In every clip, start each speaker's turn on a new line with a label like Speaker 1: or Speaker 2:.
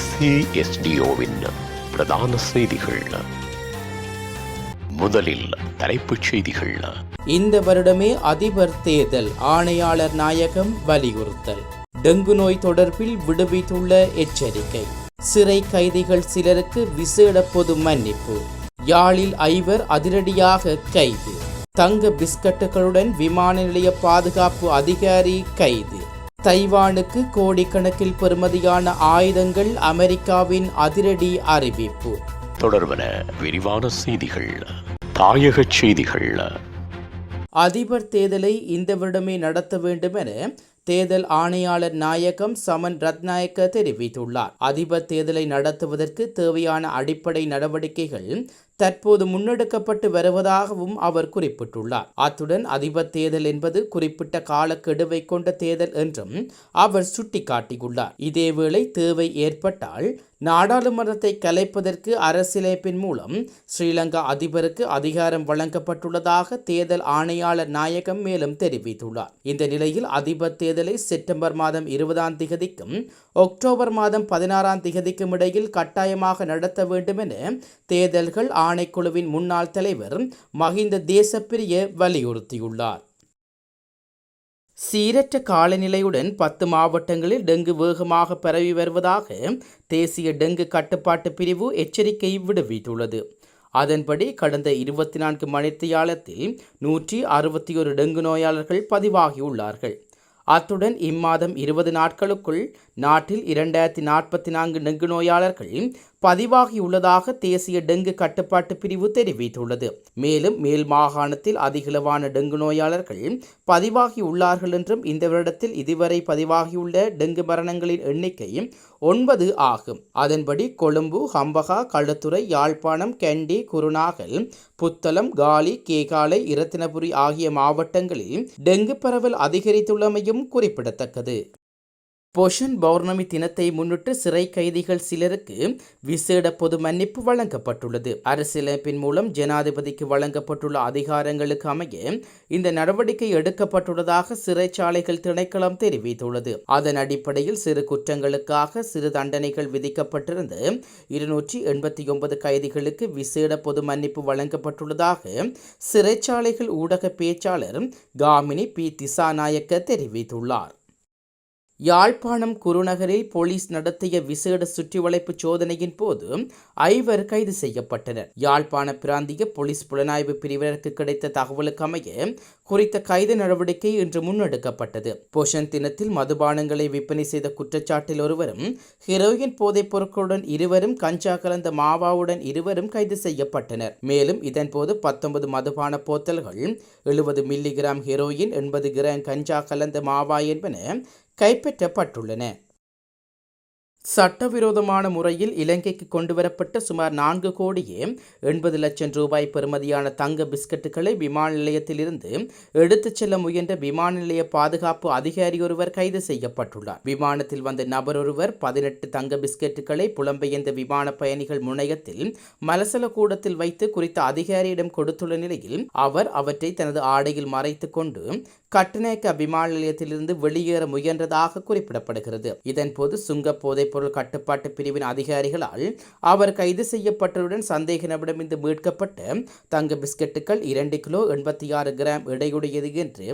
Speaker 1: ஏசிஎஸ்டிஓவின் பிரதான செய்திகள். முதலில் தலைப்புச் செய்திகள்.
Speaker 2: இந்த வருடமே அதிபர் தேர்தல் ஆணையாளர் நாயகம் வலியுறுத்தல். டெங்கு நோய் தொடர்பில் விடுவித்துள்ள எச்சரிக்கை. சிறை கைதிகள் சிலருக்கு விசேட பொது மன்னிப்பு. யாழில் ஐவர் அதிரடியாக கைது. தங்க பிஸ்கட்டுகளுடன் விமான நிலைய பாதுகாப்பு அதிகாரி கைது. தைவானுக்கு கோடிக்கணக்கில் பெறுமதியான ஆயுதங்கள் அமெரிக்காவின் அதிரடி அறிவிப்பு.
Speaker 1: தொடர்பன விரிவான செய்திகள் தாயகச் செய்திகள்.
Speaker 2: அதிபர் தேர்தலை இந்த வருடமே நடத்த வேண்டும் என தேர்தல் ஆணையாளர் நாயகம் சமன் ரத்நாயக்க தெரிவித்துள்ளார். அதிபர் தேர்தலை நடத்துவதற்கு தேவையான அடிப்படை நடவடிக்கைகள் தற்போது முன்னெடுக்கப்பட்டு வருவதாகவும் அவர் குறிப்பிட்டுள்ளார். அத்துடன் அதிபர் தேர்தல் என்பது குறிப்பிட்ட காலக்கெடுவை கொண்ட தேர்தல் என்றும் அவர் சுட்டிக்காட்டியுள்ளார். இதேவேளை தேவை ஏற்பட்டால் நாடாளுமன்றத்தை கலைப்பதற்கு அரசியலமைப்பின் மூலம் ஸ்ரீலங்கா அதிபருக்கு அதிகாரம் வழங்கப்பட்டுள்ளதாக தேர்தல் ஆணையாளர் நாயகம் மேலும் தெரிவித்துள்ளார். இந்த நிலையில் அதிபர் தேர்தலை செப்டம்பர் மாதம் இருபதாம் திகதிக்கும் அக்டோபர் மாதம் பதினாறாம் திகதிக்கும் இடையில் கட்டாயமாக நடத்த வேண்டும் என தேர்தல்கள் ஆணைக்குழுவின் முன்னாள் தலைவர் மஹிந்த தேசப்பிரிய வலியுறுத்தியுள்ளார். சீரற்ற காலநிலையுடன் பத்து மாவட்டங்களில் டெங்கு வேகமாக பரவி வருவதாக தேசிய டெங்கு கட்டுப்பாட்டு பிரிவு எச்சரிக்கை விடுவித்துள்ளது. அதன்படி கடந்த இருபத்தி நான்கு மணித்தியாலத்தில் நூற்றி அறுபத்தி ஒரு டெங்கு நோயாளர்கள் பதிவாகியுள்ளார்கள். அத்துடன் இம்மாதம் இருபது நாட்களுக்குள் நாட்டில் இரண்டாயிரத்தி நாற்பத்தி நான்கு டெங்கு நோயாளர்கள் பதிவாகியுள்ளதாக தேசிய டெங்கு கட்டுப்பாட்டு பிரிவு தெரிவித்துள்ளது. மேலும் மேல் மாகாணத்தில் அதிகளவான டெங்கு நோயாளர்கள் பதிவாகியுள்ளார்கள் என்றும் இந்த வருடத்தில் இதுவரை பதிவாகியுள்ள டெங்கு மரணங்களின் எண்ணிக்கை ஒன்பது ஆகும். அதன்படி கொழும்பு ஹம்பகா களுத்துறை யாழ்ப்பாணம் கண்டி குருநாகல் புத்தளம் காலி கேகாலை இரத்தினபுரி ஆகிய மாவட்டங்களில் டெங்கு பரவல் அதிகரித்துள்ளமையும் குறிப்பிடத்தக்கது. பொஷன் பௌர்ணமி தினத்தை முன்னிட்டு சிறை கைதிகள் சிலருக்கு விசேட பொது மன்னிப்பு வழங்கப்பட்டுள்ளது. அரசியலமைப்பின் மூலம் ஜனாதிபதிக்கு வழங்கப்பட்டுள்ள அதிகாரங்களுக்கு அமைய இந்த நடவடிக்கை எடுக்கப்பட்டுள்ளதாக சிறைச்சாலைகள் திணைக்களம் தெரிவித்துள்ளது. அதன் அடிப்படையில் சிறு குற்றங்களுக்காக சிறு தண்டனைகள் விதிக்கப்பட்டிருந்த இருநூற்றி எண்பத்தி ஒன்பது கைதிகளுக்கு விசேட பொது மன்னிப்பு வழங்கப்பட்டுள்ளதாக சிறைச்சாலைகள் ஊடக பேச்சாளர் காமினி பி. திசாநாயக்க தெரிவித்துள்ளார். யாழ்ப்பாணம் குருநகரில் போலீஸ் நடத்திய விசேட சுற்றிவளைப்பு சோதனையின் போது ஐவர் கைது செய்யப்பட்டனர். யாழ்ப்பாண பிராந்திய போலீஸ் புலனாய்வு பிரிவினருக்கு கிடைத்த தகவலுக்கமைய குறித்த கைது நடவடிக்கை இன்று முன்னெடுக்கப்பட்டது. போஷன் தினத்தில் மதுபானங்களை விற்பனை செய்த குற்றச்சாட்டில் ஒருவரும் ஹெரோயின் போதைப் பொருட்களுடன் இருவரும் கஞ்சா கலந்த மாவாவுடன் இருவரும் கைது செய்யப்பட்டனர். மேலும் இதன்போது பத்தொன்பது மதுபான போத்தல்கள் எழுபது மில்லிகிராம் ஹெரோயின் எண்பது கிராம் கஞ்சா கலந்த மாவா என்பன கைப்பற்றப்பட்டுள்ளன. சட்டவிரோதமான முறையில் இலங்கைக்கு கொண்டுவரப்பட்ட சுமார் நான்கு கோடியே எண்பது லட்சம் ரூபாய் பெறுமதியான தங்க பிஸ்கட்டுகளை விமான நிலையத்திலிருந்து எடுத்துச் செல்ல முயன்ற விமான நிலைய பாதுகாப்பு அதிகாரி ஒருவர் கைது செய்யப்பட்டுள்ளார். விமானத்தில் வந்த நபர் ஒருவர் பதினெட்டு தங்க பிஸ்கட்டுகளை புலம்பெயர்ந்த விமான பயணிகள் முனையத்தில் மலசல கூடத்தில் வைத்து குறித்த அதிகாரியிடம் கொடுத்துள்ள நிலையில் அவர் அவற்றை தனது ஆடையில் மறைத்து கொண்டு கட்டுநாயக்க விமான நிலையத்திலிருந்து வெளியேற முயன்றதாக குறிப்பிடப்படுகிறது. இதன்போது சுங்க போதைப்பொருள் கட்டுப்பாட்டு பிரிவின் அதிகாரிகளால் அவர் கைது செய்யப்பட்டதுடன் சந்தேக நபரிடமிருந்து மீட்கப்பட்டு தங்க பிஸ்கட்டுகள் இரண்டு கிலோ எண்பத்தி ஆறு கிராம் எடையுடையது என்று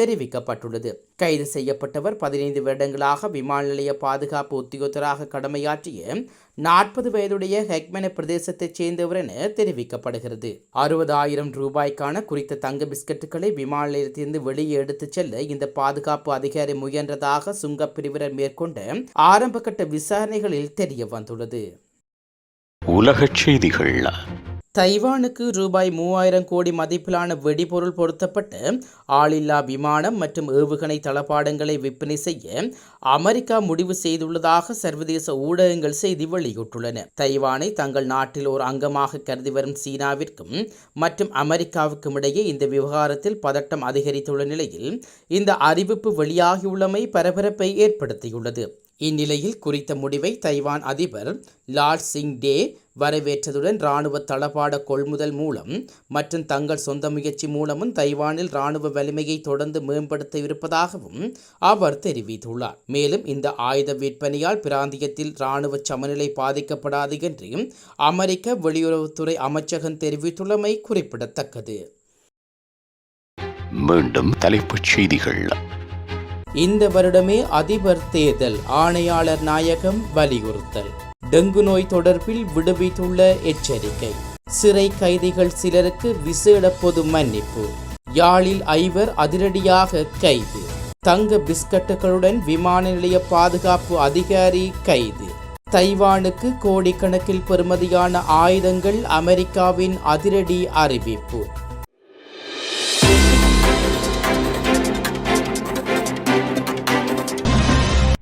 Speaker 2: தெரிவிக்கப்பட்டுள்ளது. கைது செய்யப்பட்டவர் பதினைந்து வருடங்களாக விமான நிலைய பாதுகாப்பு உத்தியோகத்தராக கடமையாற்றிய நாற்பது வயதுடைய ஹெக்மென பிரதேசத்தைச் சேர்ந்தவர் என தெரிவிக்கப்படுகிறது. அறுபதாயிரம் ரூபாய்க்கான குறித்த தங்க பிஸ்கட்டுகளை விமான நிலையத்திலிருந்து வெளியே எடுத்துச் செல்ல இந்த பாதுகாப்பு அதிகாரி முயன்றதாக சுங்கப் பிரிவினர் மேற்கொண்ட ஆரம்பகட்ட விசாரணைகளில் தெரிய வந்துள்ளது
Speaker 1: உலகச் செய்திகள்
Speaker 2: தைவானுக்கு ரூபாய் மூவாயிரம் கோடி மதிப்பிலான வெடிபொருள் பொருத்தப்பட்ட ஆளில்லா விமானம் மற்றும் ஏவுகணை தளபாடங்களை விற்பனை செய்ய அமெரிக்கா முடிவு செய்துள்ளதாக சர்வதேச ஊடகங்கள் செய்தி வெளியிட்டுள்ளன. தைவானை தங்கள் நாட்டில் ஒரு அங்கமாக கருதி வரும் சீனாவிற்கும் மற்றும் அமெரிக்காவுக்கும் இடையே இந்த விவகாரத்தில் பதட்டம் அதிகரித்துள்ள நிலையில் இந்த அறிவிப்பு வெளியாகியுள்ளமை பரபரப்பை ஏற்படுத்தியுள்ளது. இந்நிலையில் குறித்த முடிவை தைவான் அதிபர் லால் சிங் டே வரவேற்றதுடன் இராணுவ தளபாட கொள்முதல் மூலம் மற்றும் தங்கள் சொந்த முயற்சி மூலமும் தைவானில் இராணுவ வலிமையை தொடர்ந்து மேம்படுத்த இருப்பதாகவும் அவர் தெரிவித்துள்ளார். மேலும் இந்த ஆயுத விற்பனையால் பிராந்தியத்தில் இராணுவ சமநிலை பாதிக்கப்படாது என்று அமெரிக்க வெளியுறவுத்துறை அமைச்சகம் தெரிவித்துள்ளமை குறிப்பிடத்தக்கது.
Speaker 1: மீண்டும் தலைப்புச் செய்திகள்.
Speaker 2: இந்த வருடமே அதிபர் தேர்தல் ஆணையாளர் நாயகம் வலியுறுத்தல். டெங்கு நோய் தொடர்பில் விடுவித்துள்ள எச்சரிக்கை. சிறை கைதிகள் சிலருக்கு விசேட பொது மன்னிப்பு. யாழில் ஐவர் அதிரடியாக கைது. தங்க பிஸ்கட்டுகளுடன் விமான நிலைய பாதுகாப்பு அதிகாரி கைது. தைவானுக்கு கோடிக்கணக்கில் பெறுமதியான ஆயுதங்கள் அமெரிக்காவின் அதிரடி அறிவிப்பு.